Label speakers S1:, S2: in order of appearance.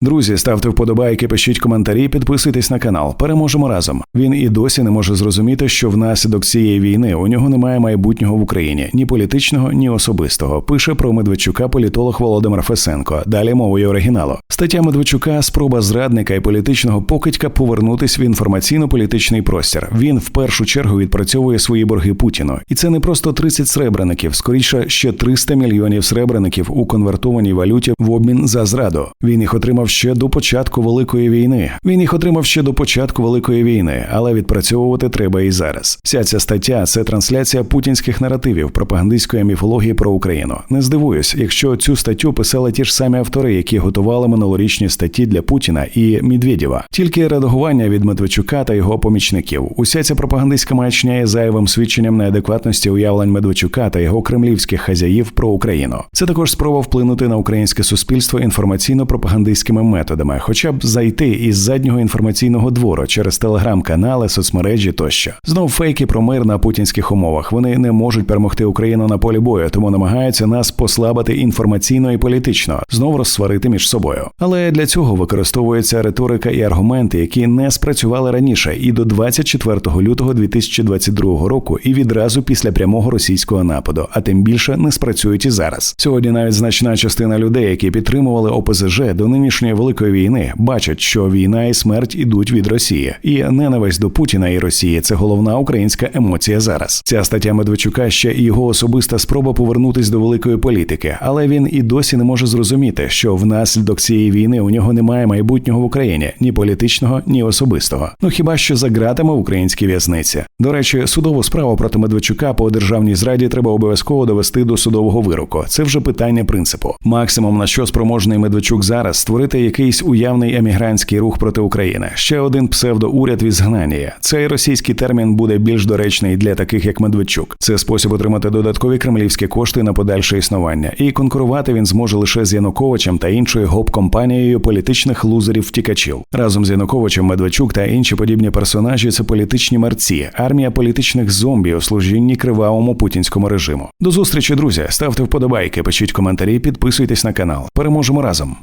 S1: Друзі, ставте вподобайки, пишіть коментарі, підписуйтесь на канал. Переможемо разом. Він і досі не може зрозуміти, що внаслідок цієї війни у нього немає майбутнього в Україні ні політичного, ні особистого. Пише про Медведчука політолог Володимир Фесенко. Далі мовою оригіналу. Стаття Медведчука спроба зрадника і політичного покидька повернутись в інформаційно-політичний простір. Він в першу чергу відпрацьовує свої борги Путіну, і це не просто 30 сребреників, скоріше ще 300 мільйонів сребреників у конвертованій валюті в обмін за зраду. Він їх отримав ще до початку великої війни. Він їх отримав ще до початку великої війни, але відпрацьовувати треба і зараз. Вся ця стаття це трансляція путінських наративів пропагандистської міфології про Україну. Не здивуюсь, якщо цю статтю писали ті ж самі автори, які готували минулорічні статті для Путіна і Медведєва. Тільки редагування від Медведчука та його помічників. Уся ця пропагандистська маячня є зайвим свідченням неадекватності уявлень Медведчука та його кремлівських хазяїв про Україну. Це також спроба вплинути на українське суспільство інформаційно-пропагандистськими методами, хоча б зайти із заднього інформаційного двору через телеграм-канали, соцмережі тощо. Знов фейки про мир на путінських умовах. Вони не можуть перемогти Україну на полі бою, тому намагаються нас послабити інформаційно і політично, знов розсварити між собою. Але для цього використовується риторика і аргументи, які не спрацювали раніше, і до 24 лютого 2022 року, і відразу після прямого російського нападу, а тим більше не спрацюють і зараз. Сьогодні навіть значна частина людей, які підтримували ОПЗЖ до нинішньої великої війни, бачать, що війна і смерть ідуть від Росії, і ненависть до Путіна і Росії це головна українська емоція зараз. Ця стаття Медведчука ще і його особиста спроба повернутись до великої політики, але він і досі не може зрозуміти, що внаслідок цієї війни у нього немає майбутнього в Україні ні політичного, ні особистого. Ну хіба що за ґратами в українській в'язниці. До речі, судову справу проти Медведчука по державній зраді треба обов'язково довести до судового вироку. Це вже питання принципу. Максимум на що спроможний Медведчук зараз створити якийсь уявний емігрантський рух проти України. Ще один псевдоуряд від згнання. Цей російський термін буде більш доречний для таких як Медведчук. Це спосіб отримати додаткові кремлівські кошти на подальше існування, і конкурувати він зможе лише з Януковичем та іншою гоп-компанією політичних лузерів-втікачів. Разом з Януковичем Медведчук та інші подібні персонажі це політичні мерці, армія політичних зомбі у служінні кривавому путінському режиму. До зустрічі, друзі. Ставте вподобайки, пишіть коментарі, підписуйтесь на канал. Переможемо разом.